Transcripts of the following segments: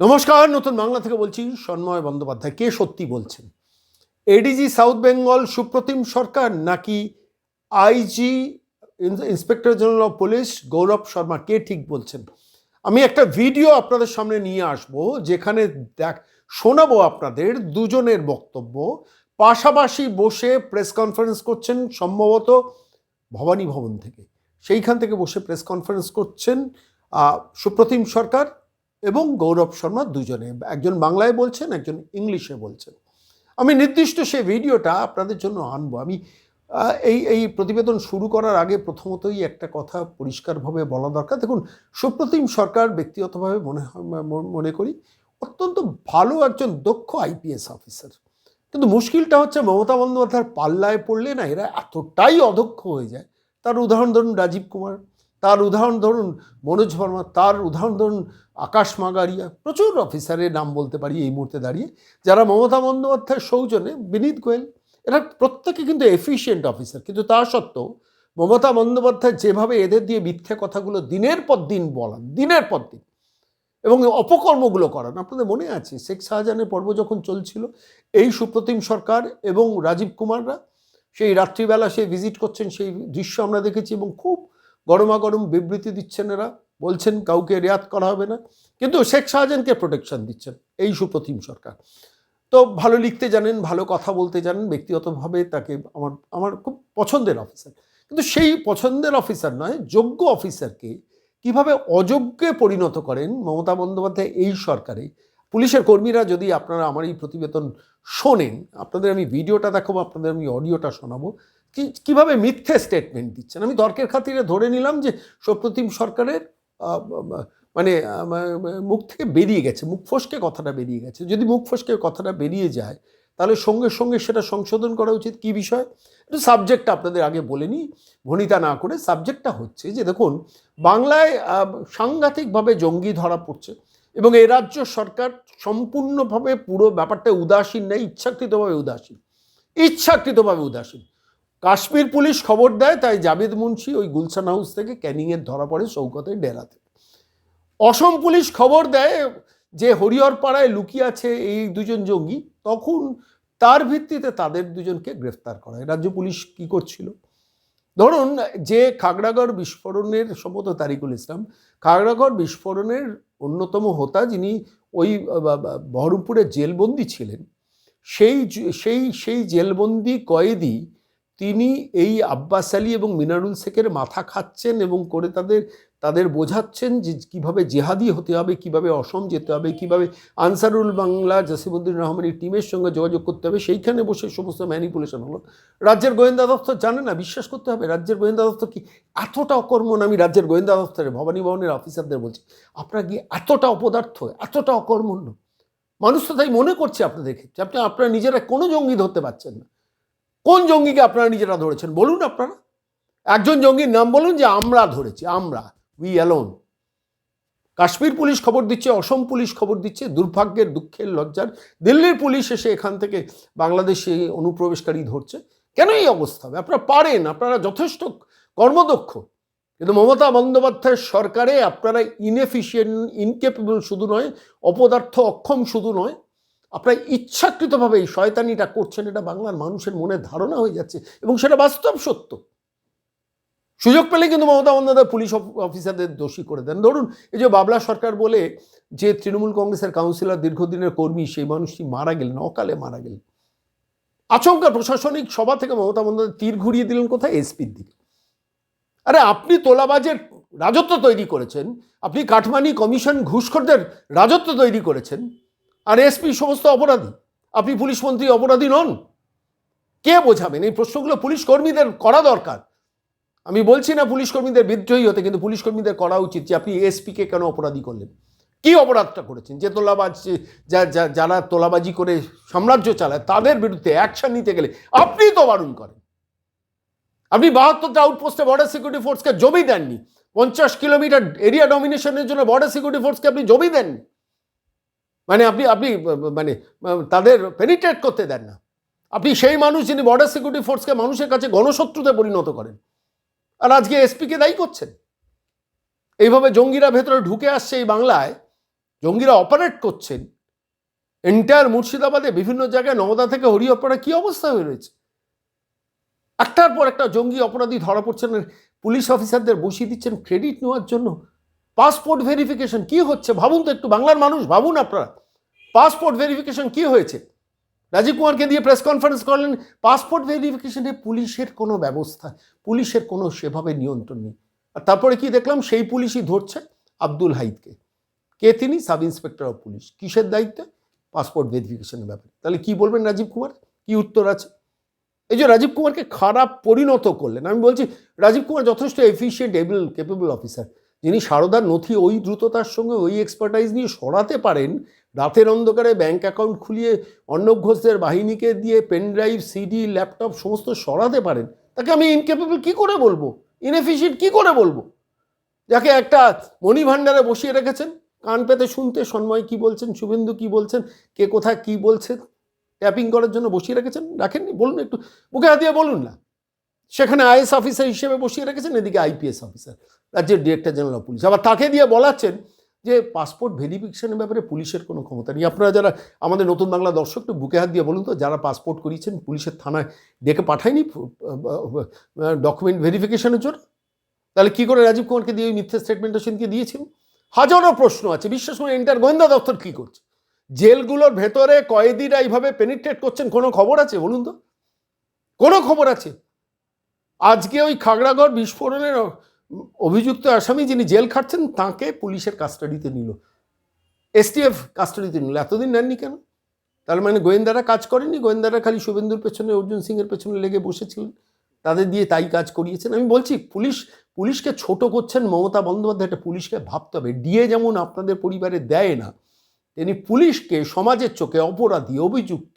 নমস্কার, নতুন বাংলা থেকে বলছি সন্ময় বন্দ্যোপাধ্যায়। কে সত্যি বলছেন? এডিজি সাউথ বেঙ্গল সুপ্রতিম সরকার নাকি IG inspector general of police Gaurav Sharma? কে ঠিক বলছেন? আমি একটা ভিডিও আপনাদের সামনে নিয়ে আসব, যেখানে দেখ শোনাবো আপনাদের দুজনের বক্তব্য। পাশাপাশি বসে প্রেস কনফারেন্স করছেন সম্ভবত ভবানী ভবন থেকে। সেইখান থেকে বসে প্রেস কনফারেন্স করছেন সুপ্রতিম সরকার। এবং গৌরব শর্মা দুজনে, একজন বাংলায় বলছেন, একজন ইংলিশে বলছেন। আমি নির্দিষ্ট সেই ভিডিওটা আপনাদের জন্য আনব। আমি এই এই প্রতিবেদন শুরু করার আগে প্রথমতই একটা কথা পরিষ্কারভাবে বলা দরকার। দেখুন, সুপ্রতিম সরকার ব্যক্তিগতভাবে মনে মনে করি, অত্যন্ত ভালো একজন দক্ষ আইপিএস অফিসার। কিন্তু মুশকিলটা হচ্ছে, মমতা বন্দ্যোপাধ্যায়ের পাল্লায় পড়লে না এরা এতটাই অদক্ষ হয়ে যায়। তার উদাহরণ ধরুন রাজীব কুমার, তার উদাহরণ ধরুন মনোজ বর্মা, তার উদাহরণ ধরুন আকাশ মাগারিয়া, প্রচুর অফিসারের নাম বলতে পারি এই মুহূর্তে দাঁড়িয়ে, যারা মমতা বন্দ্যোপাধ্যায়ের সৌজন্যে বিনীত গোয়েল, এরা প্রত্যেকে কিন্তু এফিশিয়েন্ট অফিসার কিন্তু তা সত্ত্বেও মমতা বন্দ্যোপাধ্যায় যেভাবে এদের দিয়ে মিথ্যে কথাগুলো দিনের পর দিন বলান, দিনের পর দিন, এবং অপকর্মগুলো করান, আপনাদের মনে আছে? শেখ শাহজাহানের পর্ব যখন চলছিল, এই সুপ্রতিম সরকার এবং রাজীব কুমাররা, সেই রাত্রিবেলা সে ভিজিট করছেন, সেই দৃশ্য আমরা দেখেছি এবং খুব গরমাগরম বিবৃতি দিচ্ছেন এরা। বলছেন কাউকে রেয়াত করা হবে না। কিন্তু শেখ শাহজাহানকে প্রোটেকশন দিচ্ছেন, এই সুপ্রতিম সরকার। তো ভালো লিখতে জানেন, ভালো কথা বলতে জানেন, ব্যক্তিগতভাবে তাকে আমার আমার খুব পছন্দের অফিসার কিন্তু সেই পছন্দের অফিসার নয়, যোগ্য অফিসারকে কীভাবে অযোগ্যে পরিণত করেন মমতা বন্দ্যোপাধ্যায় এই সরকারে? পুলিশের কর্মীরা যদি আপনারা আমার এই প্রতিবেদন শোনেন, আপনাদের আমি ভিডিওটা দেখাবো, আপনাদের আমি অডিওটা শোনাবো কীভাবে মিথ্যে স্টেটমেন্ট দিচ্ছেন? আমি তর্কের খাতিরে ধরে নিলাম যে সুপ্রতিম সরকারের মানে মুখ থেকে বেরিয়ে গেছে, মুখ ফসকে কথাটা বেরিয়ে গেছে। যদি মুখ ফসকে কথাটা বেরিয়ে যায়, তাহলে সঙ্গে সঙ্গে সেটা সংশোধন করা উচিত। কি বিষয়? একটু সাবজেক্টটা আপনাদের আগে বলে নিই ভনিতা না করে সাবজেক্টটা হচ্ছে যে, দেখুন, বাংলায় সাংঘাতিকভাবে জঙ্গি ধরা পড়ছে এবং এ রাজ্য সরকার সম্পূর্ণভাবে পুরো ব্যাপারটা উদাসীন নেই, ইচ্ছাকৃতভাবে উদাসীন। ইচ্ছাকৃতভাবে উদাসীন। কাশ্মীর পুলিশ খবর দেয় তাই জাবেদ মুন্সি ওই গুলশান হাউস থেকে ক্যানিংয়ের ধরা পড়ে শৌকতের ডেরাতে। অসম পুলিশ খবর দেয় যে হরিহরপাড়ায় লুকিয়ে আছে এই দুজন জঙ্গি তখন তার ভিত্তিতে তাদের দুজনকে গ্রেফতার করা রাজ্য পুলিশ কি করছিল? ধরুন যে খাগড়াগড় বিস্ফোরণের সম্ভবত তারিকুল ইসলাম খাগড়াগড় বিস্ফোরণের অন্যতম হোতা যিনি ওই আহ, বা- বা- বহরমপুরে জেলবন্দি ছিলেন সেই সেই সেই জেলবন্দি কয়েদি তিনি এই আব্বাস আলী এবং মিনারুল শেখের মাথা খাচ্ছেন এবং করে তাদের তাদের বোঝাচ্ছেন যে কীভাবে জেহাদি হতে হবে, কীভাবে অসম যেতে হবে, কীভাবে আনসারুল বাংলা জাসিমুদ্দিন রহমানের টিমের সঙ্গে যোগাযোগ করতে হবে, সেইখানে বসে সমস্ত ম্যানিপুলেশন হলো। রাজ্যের গোয়েন্দা দপ্তর জানে না, বিশ্বাস করতে হবে, রাজ্যের গোয়েন্দা দপ্তর কি এতটা অকর্মণ আমি রাজ্যের গোয়েন্দা দপ্তরে ভবানী ভবনের অফিসারদের বলছি, আপনারা কি এতটা অপদার্থ, এতটা অকর্মণ্য? মানুষ তো তাই মনে করছে আপনাদের ক্ষেত্রে, আপনি, আপনারা নিজেরা কোনো জঙ্গি ধরতে পারছেন না। কোন জঙ্গিকে আপনারা নিজেরা ধরেছেন? বলুন আপনারা। একজন জঙ্গির নাম বলুন যে আমরা ধরেছি, আমরা উই অ্যালোন কাশ্মীর পুলিশ খবর দিচ্ছে, অসম পুলিশ খবর দিচ্ছে, দুর্ভাগ্যের, দুঃখের, লজ্জার। দিল্লির পুলিশ এসে এখান থেকে বাংলাদেশে অনুপ্রবেশকারী ধরছে। কেন এই অবস্থা হবে? আপনারা পারেন, আপনারা যথেষ্ট কর্মদক্ষ। কিন্তু মমতা বন্দ্যোপাধ্যায়ের সরকারে আপনারা ইনএফিসিয়েন্ট ইনকেপেবল শুধু নয়, অপদার্থ অক্ষম শুধু নয় আপনারা ইচ্ছাকৃতভাবে এই শয়তানিটা করছেন, এটা বাংলার মানুষের মনে ধারণা হয়ে যাচ্ছে এবং সেটা বাস্তব সত্য। সুযোগ পেলে কিন্তু মমতা বন্দ্যোপাধ্যায় পুলিশ অফিসারদের দোষী করে দেন। ধরুন, এই যে বাবলা সরকার বলে যে তৃণমূল কংগ্রেসের কাউন্সিলর দীর্ঘদিনের কর্মী, সেই মানুষটি মারা গেলেন, অকালে মারা গেলেন। আচমকা প্রশাসনিক সভা থেকে মমতা বন্দ্যোপাধ্যায় তীর ঘুরিয়ে দিলেন কোথায়? এসপির দিকে। আরে, আপনি তোলাবাজের রাজত্ব তৈরি করেছেন, আপনি কাঠমানি কমিশন ঘুষখোরদের রাজত্ব তৈরি করেছেন আর এসপি সমস্ত অপরাধী। আপনি পুলিশ মন্ত্রী অপরাধী নন। কে বোঝাবেন? এই প্রশ্নগুলো পুলিশ কর্মীদের করা দরকার। আমি বলছি না পুলিশ কর্মীদের বিদ্রোহী হতে, কিন্তু পুলিশ কর্মীদের করা উচিত যে আপনি এসপিকে কেন অপরাধী করলেন? কি অপরাধটা করেছেন? যে তোলাবাজ যারা তোলাবাজি করে সাম্রাজ্য চালায়, তাদের বিরুদ্ধে অ্যাকশন নিতে গেলে আপনি তো বারণ করেন। আপনি বাহাত্তরটা আউটপোস্টে বর্ডার সিকিউরিটি ফোর্সকে জমি দেননি। পঞ্চাশ কিলোমিটার এরিয়া ডমিনেশনের জন্য বর্ডার সিকিউরিটি ফোর্সকে আপনি জমি দেননি। মানে আপনি আপনি মানে তাদের পেনিট্রেট করতে দেন না। আপনি সেই মানুষ যিনি বর্ডার সিকিউরিটি ফোর্সকে মানুষের কাছে গণশত্রুতে পরিণত করেন। আর আজকে এসপিকে দায়ী করছেন। এইভাবে জঙ্গিরা ভেতরে ঢুকে আসছে এই বাংলায়, জঙ্গিরা অপারেট করছেন। এন্টায়ার মুর্শিদাবাদে বিভিন্ন জায়গায় নবদা থেকে হরিহরপাড়া কি অবস্থা হয়ে রয়েছে? একটার পর একটা জঙ্গি অপরাধী ধরা পড়ছেন পুলিশ অফিসারদের বসিয়ে দিচ্ছেন ক্রেডিট নেওয়ার জন্য। পাসপোর্ট ভেরিফিকেশন কি হচ্ছে? ভাবুন তো একটু, বাংলার মানুষ, ভাবুন আপনারা। পাসপোর্ট ভেরিফিকেশন কি হয়েছে? রাজীব কুমারকে দিয়ে প্রেস কনফারেন্স করলেন। পাসপোর্ট ভেরিফিকেশনে পুলিশের কোনো ব্যবস্থা, পুলিশের কোনো সেভাবে নিয়ন্ত্রণ নেই। আর তারপরে কি দেখলাম? সেই পুলিশই ধরছে আব্দুল হাইদকে। কে তিনি? Sub inspector of police. কিসের দায়িত্বে? পাসপোর্ট ভেরিফিকেশনের ব্যাপারে। তাহলে কি বলবেন রাজীব কুমার? কি উত্তর আছে? এই যে রাজীব কুমারকে খারাপ পরিণত করলেন। আমি বলছি, রাজীব কুমার যথেষ্ট এফিসিয়েন্ট এবল কেপেবল অফিসার যিনি সারদার নথি ওই দ্রুততার সঙ্গে ওই এক্সপার্টাইজ নিয়ে সরাতে পারেন রাতের অন্ধকারে ব্যাঙ্ক অ্যাকাউন্ট খুলিয়ে অর্ণব ঘোষদের বাহিনীকে দিয়ে পেনড্রাইভ সিডি ল্যাপটপ সমস্ত সরাতে পারেন, তাকে আমি ইনকেপেবল কি করে বলব? ইনএফিসিয়েন্ট কি করে বলব? যাকে একটা মণি ভাণ্ডারে বসিয়ে রেখেছেন, কান পেতে শুনতে সন্ময় কি বলছেন, শুভেন্দু কি বলছেন, কে কোথায় কি বলছেন ট্যাপিং করার জন্য বসিয়ে রেখেছেন, রাখেননি? বলুন একটু বুকে হাত দিয়ে বলুন না। সেখানে আইএস অফিসার হিসেবে বসিয়ে রেখেছেন, এদিকে আইপিএস অফিসার রাজ্যের ডিরেক্টর জেনারেল অফ পুলিশ আবার তাকে দিয়ে বলাচ্ছেন যে পাসপোর্ট ভেরিফিকেশনের ব্যাপারে পুলিশের কোনো ক্ষমতা নেই। আপনারা যারা আমাদের নতুন বাংলা দর্শক, একটু বুকে হাত দিয়ে বলুন তো, যারা পাসপোর্ট করিয়েছেন, পুলিশের থানায় ডেকে পাঠায়নি ডকুমেন্ট ভেরিফিকেশনের জন্য? তাহলে কী করে রাজীব কুমারকে দিয়ে ওই মিথ্যে স্টেটমেন্টটা সেদিনকে দিয়েছেন? হাজারো প্রশ্ন আছে। বিশেষ করে ইন্টার গোয়েন্দা দপ্তর কী করছে? জেলগুলোর ভেতরে কয়েদিরা এইভাবে পেনিট্রেট করছেন, কোনো খবর আছে বলুন তো? কোনো খবর আছে? আজকে ওই খাগড়াগড় বিস্ফোরণের অভিযুক্ত আসামি যিনি জেল খাটছেন, তাকে পুলিশের কাস্টাডিতে নিল। এসটিএফ কাস্টাডিতে নিল। এতদিন নেননি কেন? তার মানে গোয়েন্দারা কাজ করেনি? গোয়েন্দারা খালি শুভেন্দুর পেছনে, অর্জুন সিংয়ের পেছনে লেগে বসেছিলেন? তাদের দিয়ে তাই কাজ করিয়েছেন? আমি বলছি, পুলিশ, পুলিশকে ছোট করছেন মমতা বন্দ্যোপাধ্যায় একটা পুলিশকে ভাবতে হবে। ডিএ যেমন আপনাদের পরিবারে দেয় না তিনি পুলিশকে, সমাজের চোখে অপরাধী, অভিযুক্ত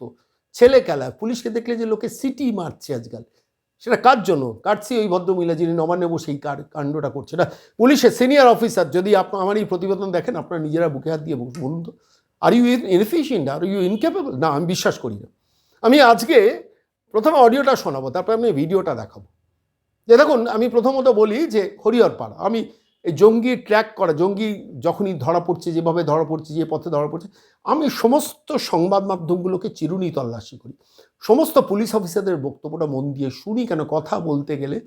ছেলে খেলা পুলিশকে দেখলে যে লোকে সিটি মারছে আজকাল। সেটা কার জন্য? কাটছি ওই ভদ্রমহিলা যিনি নবান্নে বসে এই কার- কাণ্ডটা করছে? না পুলিশের সিনিয়র অফিসার যদি আপনার আমার এই প্রতিবেদন দেখেন, আপনারা নিজেরা বুকে হাত দিয়ে বলুন তো। Are you inefficient are you incapable না, আমি বিশ্বাস করি না। আমি আজকে প্রথমে অডিওটা শোনাবো, তারপরে আমি ভিডিওটা দেখাবো। যে দেখুন, আমি প্রথমত বলি যে হরিহরপাড়া, আমি এই জঙ্গি ট্র্যাক করা, জঙ্গি যখনই ধরা পড়ছে, যেভাবে ধরা পড়ছে, যে পথে ধরা পড়ছে, আমি সমস্ত সংবাদ মাধ্যমগুলোকে চিরুনি তল্লাশি করি। সমস্ত পুলিশ অফিসারদের বক্তব্যটা মন দিয়ে শুনি কেন? কথা বলতে গেলে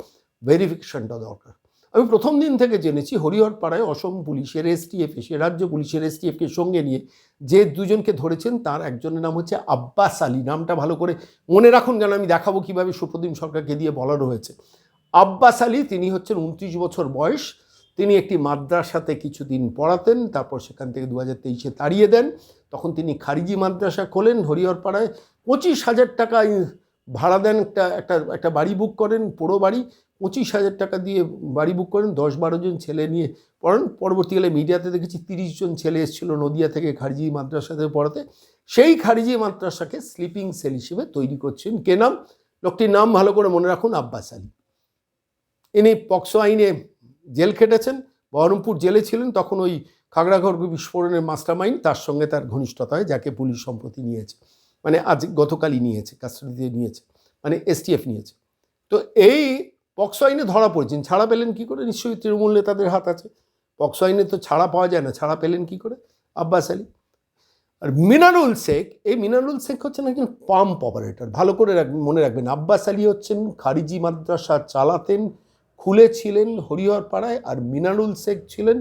ভেরিফিকেশনটা দরকার। আমি প্রথম দিন থেকে জেনেছি হরিহর পাড়ায় অসম পুলিশের এসটিএফ এসে, রাজ্য পুলিশের এসটিএফকে সঙ্গে নিয়ে যে দুজনকে ধরেছেন, তার একজনের নাম হচ্ছে আব্বাস আলী। নামটা ভালো করে মনে রাখুন কেন? আমি দেখাবো কীভাবে সুপ্রদীপ সরকারকে দিয়ে বলানো হয়েছে। আব্বাস আলী, তিনি হচ্ছেন উনত্রিশ বছর বয়স। তিনি একটি মাদ্রাসাতে কিছুদিন পড়াতেন, তারপর সেখান থেকে দু হাজার তেইশে তাড়িয়ে দেন। তখন তিনি খারিজি মাদ্রাসা খোলেন হরিহরপাড়ায়। পঁচিশ হাজার টাকা ভাড়া দেন একটা একটা একটা বাড়ি বুক করেন, পোড়ো বাড়ি। পঁচিশ হাজার টাকা দিয়ে বাড়ি বুক করেন দশ বারো জন ছেলে নিয়ে পড়েন। পরবর্তীকালে মিডিয়াতে দেখেছি তিরিশ জন ছেলে এসেছিল নদিয়া থেকে খারিজি মাদ্রাসাতে পড়াতে। সেই খারিজি মাদ্রাসাকে স্লিপিং সেল হিসেবে তৈরি করছেন। কে নাম? লোকটির নাম ভালো করে মনে রাখুন, আব্বাস আলী। ইনি পক্সো আইনে জেল খেটেছেন, বহরমপুর জেলে ছিলেন, তখন ওই খাগড়াগড় বিস্ফোরণের মাস্টার মাইন্ড তার সঙ্গে তার ঘনিষ্ঠতা হয় যাকে পুলিশ সম্প্রতি নিয়েছে মানে আজ গতকালই নিয়েছে, কাস্টাডিতে নিয়েছে মানে এসটিএফ নিয়েছে। তো এই পক্সো আইনে ধরা পড়েছেন ছাড়া পেলেন কি করে? নিশ্চয়ই তৃণমূল নেতাদের হাত আছে। পক্সো আইনে তো ছাড়া পাওয়া যায় না, ছাড়া পেলেন কি করে? আব্বাস আলী। আর মিনারুল শেখ, এই মিনারুল শেখ হচ্ছেন একজন পাম্প অপারেটর, ভালো করে রাখ- মনে রাখবেন, আব্বাস আলী হচ্ছেন খারিজি মাদ্রাসা চালাতেন খুলেছিলেন হরিহরপাড়ায় আর মিনারুল শেখ ছিলেন।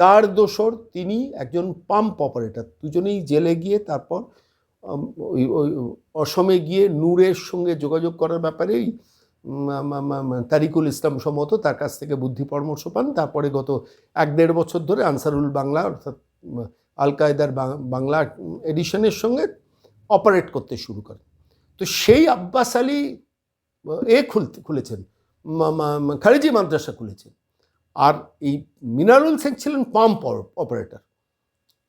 তার দোসর তিনি একজন পাম্প অপারেটর। দুজনেই জেলে গিয়ে তারপর ওই ওই, অসমে গিয়ে নূরের সঙ্গে যোগাযোগ করার ব্যাপারেই তারিকুল ইসলাম সম্মত তার কাছ থেকে বুদ্ধি পরামর্শ পান। তারপরে গত এক দেড় বছর ধরে আনসারুল বাংলা অর্থাৎ আল কায়দার বাংলা এডিশনের সঙ্গে অপারেট করতে শুরু করে তো সেই আব্বাস আলী, এ খুলতে, খুলেছেন। খারিজি মাদ্রাসা খুলেছেন আর এই মিনারুল শেখ ছিলেন পাম্প অপারেটর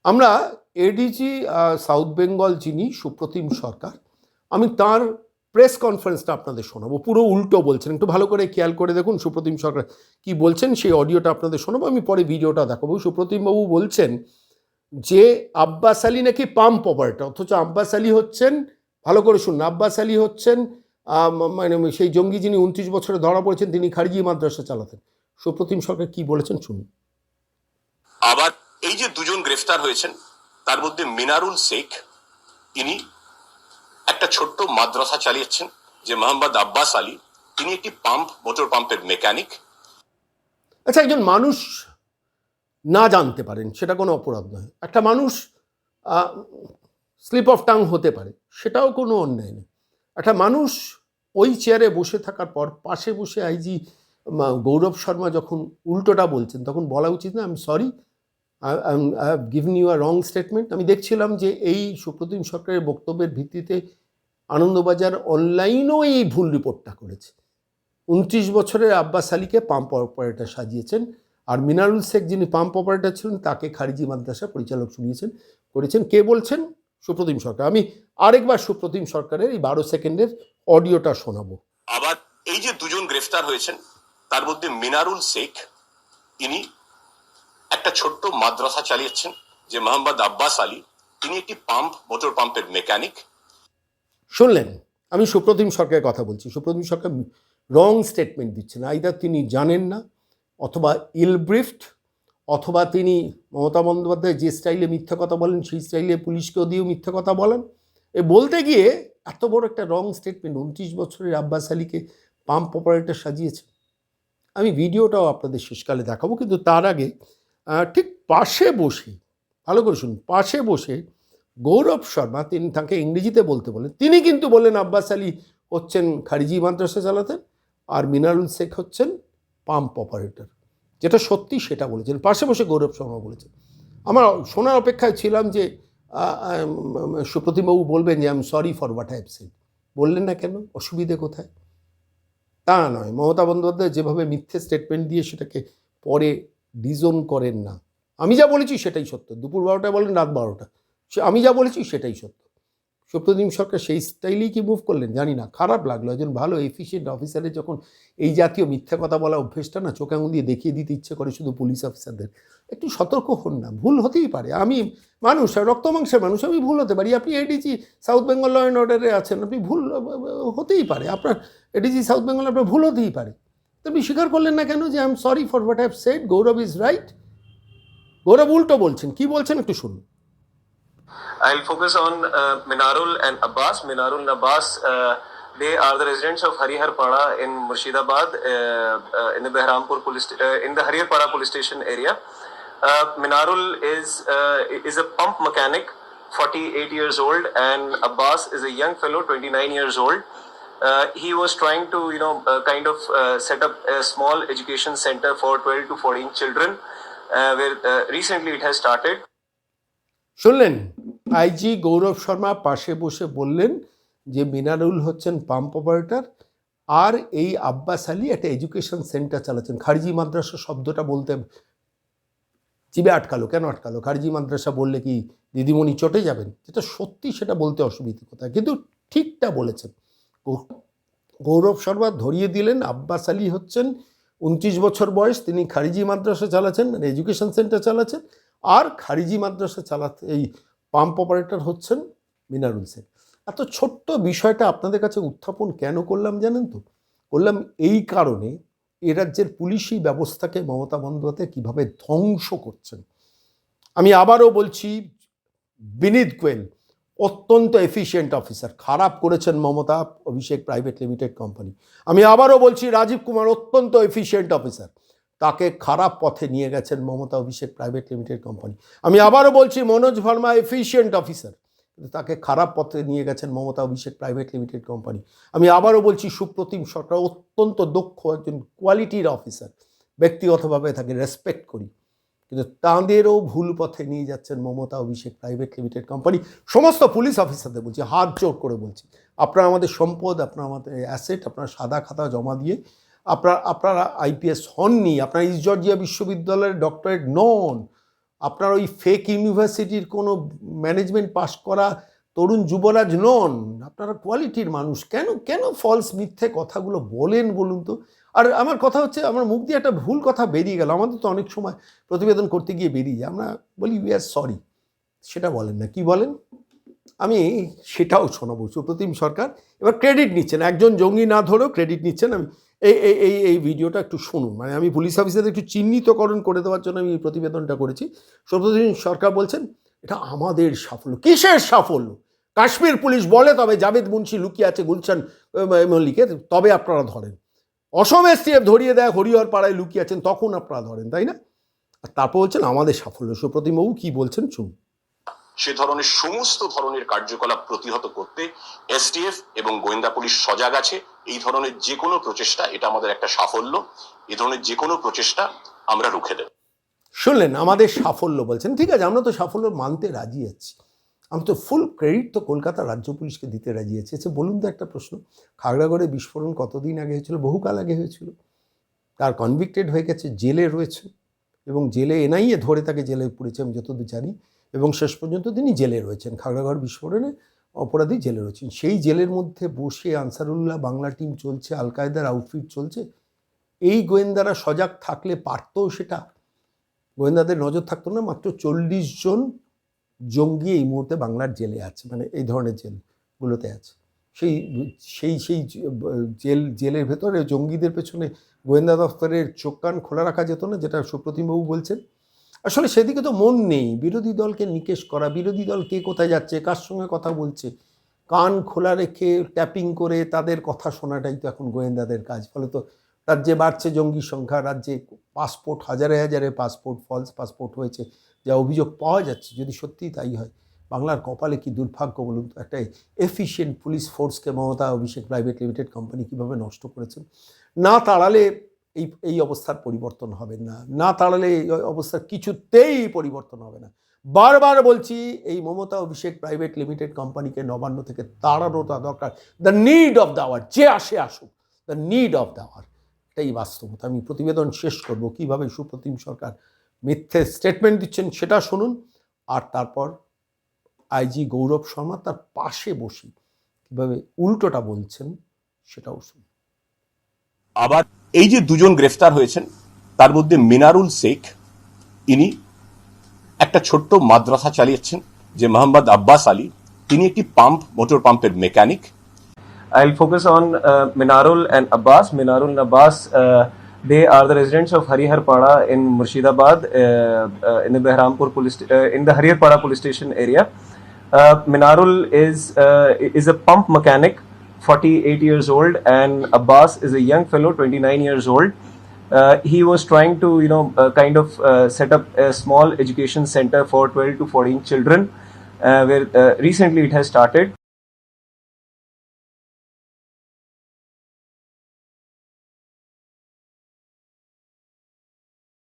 আমরা এডিজি সাউথ বেঙ্গল যিনি, সুপ্রতিম সরকার, আমি তার প্রেস কনফারেন্সটা আপনাদের শোনাবো। পুরো উল্টো বলছেন। একটু ভালো করে খেয়াল করে দেখুন সুপ্রতিম সরকার কি বলছেন, সেই অডিওটা আপনাদের শোনাবো। আমি পরে ভিডিওটা দেখাবো। সুপ্রতিমবাবু বলছেন যে, আব্বাস আলী নাকি পাম্প অপারেটর অথচ আব্বাস আলী হচ্ছেন, ভালো করে শুনুন, আব্বাস আলী হচ্ছেন মানে সেই জঙ্গি যিনি উনত্রিশ বছরে ধরা পড়েছেন তিনি খারিজি মাদ্রাসা চালাতেন। সুপ্রতিম সরকার কি বলেছেন শুনুন। আবার এই যে দুজন গ্রেফতার হয়েছেন তার মধ্যে মিনারুল শেখ তিনি একটা ছোট্ট মাদ্রাসা চালিয়েছেন যে মোহাম্মদ আব্বাস আলী তিনি একটি পাম্প মোটর পাম্পের মেকানিক। আচ্ছা একজন মানুষ না জানতে পারেন সেটা কোনো অপরাধ নয়। একটা মানুষ স্লিপ অফ টাং হতে পারে সেটাও কোনো অন্যায় নেই একটা মানুষ ওই চেয়ারে বসে থাকার পর পাশে বসে আইজি গৌরব শর্মা যখন উল্টোটা বলছেন, তখন বলা উচিত না আমি sorry I given you a wrong statement আমি দেখছিলাম যে এই সুপ্রতিম সরকারের বক্তব্যের ভিত্তিতে আনন্দবাজার অনলাইনও এই ভুল রিপোর্টটা করেছে। উনত্রিশ বছরের আব্বাস আলীকে পাম্প অপারেটর সাজিয়েছেন আর মিনারুল শেখ যিনি পাম্প অপারেটর ছিলেন, তাকে খারিজি মাদ্রাসা পরিচালক শুনিয়েছেন, করেছেন। কে বলছেন? সুপ্রতিম সরকার। আমি আরেকবার সুপ্রতিম সরকারের এই বারো সেকেন্ডের অডিওটা শোনাবো। আবার এই যে দুজন গ্রেফতার হয়েছেন তার মধ্যে মিনারুল শেখ তিনি একটা ছোট্ট মাদ্রাসা চালিয়েছেন যে মোহাম্মদ আব্বাস আলী। তিনি একটি পাম্প মোটর পাম্পের মেকানিক। শুনলেন আমি সুপ্রতিম সরকারের কথা বলছি। সুপ্রতিম সরকার রং স্টেটমেন্ট দিচ্ছেন। আইদার তিনি জানেন না অথবা ইলব্রিফট অথবা তিনি মমতা বন্দ্যোপাধ্যায় যে স্টাইলে মিথ্যা কথা বলেন, সেই স্টাইলে পুলিশকেও দিয়েও মিথ্যা কথা বলেন। এ বলতে গিয়ে এত বড় একটা রং স্টেটমেন্ট উনত্রিশ বছরের আব্বাস আলীকে পাম্প অপারেটর সাজিয়েছে। আমি ভিডিওটাও আপনাদের শেষকালে দেখাবো, কিন্তু তার আগে ঠিক পাশে বসে, ভালো করে শুনুন, পাশে বসে গৌরব শর্মা, তিনি তাকে ইংরেজিতে বলতে বলেন। তিনি কিন্তু বললেন, আব্বাস আলী হচ্ছেন খারিজি মাদ্রাসা চালাতেন আর মিনারুল শেখ হচ্ছেন পাম্প অপারেটর যেটা সত্যি সেটা বলেছেন। পাশে বসে গৌরব শর্মা বলেছেন। আমার শোনার অপেক্ষায় ছিলাম যে সুপ্রতিমবাবু বলবেন যে I am sorry for what I said বললেন না কেন? অসুবিধে কোথায়? তা নয়। মমতা বন্দ্যোপাধ্যায় যেভাবে মিথ্যে স্টেটমেন্ট দিয়ে সেটাকে পরে ডিজোন করেন না। আমি যা বলেছি সেটাই সত্য। দুপুর বারোটায় বলেন, রাত বারোটা। আমি যা বলেছি সেটাই সত্য। সত্যদিন সরকার সেই স্টাইলেই কি মুভ করলেন? জানি না। খারাপ লাগল। একজন ভালো এফিসিয়েন্ট অফিসারের যখন এই জাতীয় মিথ্যা কথা বলা অভ্যেসটা না চোখে আঙুল দিয়ে দেখিয়ে দিতে ইচ্ছে করে শুধু পুলিশ অফিসারদের একটু সতর্ক হন না। ভুল হতেই পারে। আমি মানুষ রক্ত মাংসের মানুষ, আমি ভুল হতে পারি। আপনি ADG south Bengal law and অর্ডারে আছেন, আপনি ভুল হতেই পারে। আপনার এডিজি সাউথ বেঙ্গল আপনার ভুল হতেই পারে। আপনি স্বীকার করলেন না কেন যে I am sorry for what have said Gaurav is right Gaurav উল্টো বলছেন। কি বলছেন একটু শুনুন। I'll focus on uh, Minarul and Abbas. Minarul and Abbas, uh, they are the residents of Hariharpada in Murshidabad, uh, uh, in the Behrampur police, uh, in the Hariharpada police station area. Uh, Minarul is uh, is a pump mechanic, 48 years old, and Abbas is a young fellow, 29 years old. Uh, he was trying to, you know, uh, kind of uh, set up a small education center for 12 to 14 children, uh, where uh, recently it has started. শুনলেন? IG Gaurav Sharma পাশে বসে বললেন যে মিনারুল হচ্ছেন pump operator আর এই আব্বাস আলী একটা education centre চালাচ্ছেন। খারজি মাদ্রাসা শব্দটা বলতে জিবে আটকালো। কেন আটকালো? খারজি মাদ্রাসা বললে কি দিদিমণি চটে যাবেন? যেটা সত্যি সেটা বলতে অসুবিধা কোথায়? কিন্তু ঠিকটা বলেছেন। গৌরব শর্মা ধরিয়ে দিলেন, আব্বাস আলী হচ্ছেন, উনত্রিশ বছর বয়স, তিনি খারিজি মাদ্রাসা চালাচ্ছেন মানে এডুকেশন সেন্টার চালাচ্ছেন আর খারিজি মাদ্রাসা চালাতে, এই পাম্প অপারেটর হচ্ছেন মিনারুল শেখ এত ছোট্ট বিষয়টা আপনাদের কাছে উত্থাপন কেন করলাম জানেন তো? করলাম এই কারণে এ রাজ্যের পুলিশি ব্যবস্থাকে মমতা বন্দ্যোপাধ্যায় কীভাবে ধ্বংস করছেন। আমি আবারও বলছি, বিনীত গোয়েল, অত্যন্ত এফিশিয়েন্ট অফিসার খারাপ করেছেন Mamata, Abhishek private limited company আমি আবারও বলছি, রাজীব কুমার অত্যন্ত এফিশিয়েন্ট অফিসার তাকে খারাপ পথে নিয়ে গেছেন Mamata Abhishek private limited company. আমি আবারও বলছি, মনোজ ভার্মা এফিশিয়েন্ট অফিসার, কিন্তু তাকে খারাপ পথে নিয়ে গেছেন Mamata Abhishek private limited company. আমি আবারও বলছি, সুপ্রতিম সরকার অত্যন্ত দক্ষ একজন কোয়ালিটির অফিসার, ব্যক্তিগতভাবে তাকে রেসপেক্ট করি, কিন্তু তাঁদেরও ভুল পথে নিয়ে যাচ্ছেন Mamata Abhishek private limited company. সমস্ত পুলিশ অফিসারদের বলছি, হাত জোর করে বলছি, আপনারা আমাদের সম্পদ, আপনারা আমাদের অ্যাসেট, আপনারা সাদা খাতা জমা দিয়ে আপনারা আপনারা আইপিএস হননি, আপনারা ইস্ট জর্জিয়া বিশ্ববিদ্যালয়ের ডক্টরেট নন, আপনার ওই ফেক ইউনিভার্সিটির কোনো ম্যানেজমেন্ট পাস করা তরুণ যুবরাজ নন, আপনারা কোয়ালিটির মানুষ, কেন কেন ফলস মিথ্যে কথাগুলো বলেন বলুন তো? আর আমার কথা হচ্ছে, আমার মুখ দিয়ে একটা ভুল কথা বেরিয়ে গেল, আমাদের তো অনেক সময় প্রতিবেদন করতে গিয়ে বেরিয়ে যায়, আমরা বলি উই আর সরি সেটা বলেন না, কি বলেন? আমি সেটাও শোনাবো। সুপ্রতিম সরকার, এবার ক্রেডিট নিচ্ছেন। একজন জঙ্গি না ধরেও ক্রেডিট নিচ্ছেন। আমি এই এই এই এই ভিডিওটা একটু শুনুন। মানে আমি পুলিশ অফিসারদের একটু চিহ্নিতকরণ করে দেওয়ার জন্য আমি প্রতিবেদনটা করেছি। সুপ্রতিম সরকার বলছেন, এটা আমাদের সাফল্য। কিসের সাফল্য? কাশ্মীর পুলিশ বলে, তবে জাভেদ মুন্সি লুকিয়ে আছে গুলশান মল্লিকে তবে আপনারা ধরেন। অসম এসটিএফ ধরিয়ে দেয়, হরিহর পাড়ায় লুকিয়ে আছেন, তখন আপনারা ধরেন, তাই না? আর তারপর বলছেন, আমাদের সাফল্য। সুপ্রতিমবাবু কি বলছেন, শুনুন। সে ধরনের সমস্ত ধরনের কার্যকলাপ প্রতিহত করতে এসটিএফ এবং গোয়েন্দা পুলিশ সজাগ আছে। এই ধরনের যে কোনো প্রচেষ্টা, এটা আমাদের একটা সাফল্য। এই ধরনের যে কোনো প্রচেষ্টা আমরা রুখে দেব। শুনলেন, আমাদের সাফল্য বলছেন, ঠিক আছে, আমরা তো সাফল্য মানতে রাজি আছি। আমি তো ফুল ক্রেডিট তো কলকাতা রাজ্য পুলিশকে দিতে রাজি আছি। আচ্ছা বলুন তো একটা প্রশ্ন। খাগড়াগড়ে বিস্ফোরণ কতদিন আগে হয়েছিল? বহুকাল আগে হয়েছিল। তার কনভিক্টেড হয়ে গেছে, জেলে রয়েছে এবং জেলে এনআইএ ধরে তাকে জেলে পুড়েছে, আমি যতদূর জানি। এবং শেষ পর্যন্ত তিনি জেলে রয়েছেন। খাগড়াগড় বিস্ফোরণে অপরাধী জেলে রয়েছেন। সেই জেলের মধ্যে বসে আনসারুল্লাহ বাংলা টিম চলছে আল কায়দার আউটফিট চলছে। এই গোয়েন্দারা সজাগ থাকলে পারতো সেটা। গোয়েন্দাদের নজর থাকতো না, মাত্র চল্লিশ জন জঙ্গি এই মুহূর্তে বাংলার জেলে আছে মানে এই ধরনের জেলগুলোতে আছে। সেই সেই সেই জেল, জেলের ভেতরে জঙ্গিদের পেছনে গোয়েন্দা দফতরের চোখ কান খোলা রাখা যেত না, যেটা সুপ্রতিমবাবু বলছেন। আসলে সেদিকে তো মন নেই। বিরোধী দলকে নিকেশ করা, বিরোধী দল কে কোথায় যাচ্ছে, কার সঙ্গে কথা বলছে? কান খোলা রেখে ট্যাপিং করে তাদের কথা শোনাটাই তো এখন গোয়েন্দাদের কাজ। ফলে তো রাজ্যে বাড়ছে জঙ্গির সংখ্যা, রাজ্যে পাসপোর্ট হাজারে হাজারে পাসপোর্ট ফলস পাসপোর্ট হয়েছে। যা অভিযোগ পাওয়া যাচ্ছে, যদি সত্যিই তাই হয়। বাংলার কপালে কি দুর্ভাগ্য বলুন তো? একটা efficient police ফোর্সকে Mamata Abhishek private limited company কীভাবে নষ্ট করেছেন না তাড়ালে এই এই অবস্থার পরিবর্তন হবে না। না তাড়ালে এই অবস্থার কিছুতেই পরিবর্তন হবে না। বারবার বলছি, এই মমতা অভিষেক প্রাইভেট লিমিটেড কোম্পানিকে নবান্ন থেকে তাড়ানোটা দরকার। The need of the hour যে আসে আসুক the need of the hour এটাই বাস্তবতা। আমি প্রতিবেদন শেষ করব, কীভাবে সুপ্রতিম সরকার মিথ্যে স্টেটমেন্ট দিচ্ছেন সেটা শুনুন। আর তারপর আইজি গৌরব শর্মা তার পাশে বসি, কীভাবে উল্টোটা বলছেন সেটাও শুনুন। আবার এই যে দুজন গ্রেফতার হয়েছেন তার মধ্যে মিনারুল শেখ ইনি একটা ছোট্ট মাদ্রাসা চালিয়েছেন যে মোহাম্মদ আব্বাস আলী তিনি একটি পাম্প মোটর পাম্পের mechanic I'll focus on uh, Minarul and Abbas. Minarul and Abbas, uh, they are the residents of Hariharpada in Murshidabad, uh, uh, in the Behrampur police, uh, in the Hariharpada police station area. Uh, Minarul is uh, is a pump mechanic, 48 years old, and Abbas is a young fellow, 29 years old. Uh, he was trying to, you know, uh, kind of uh, set up a small education center for 12 to 14 children, uh, where uh, recently it has started.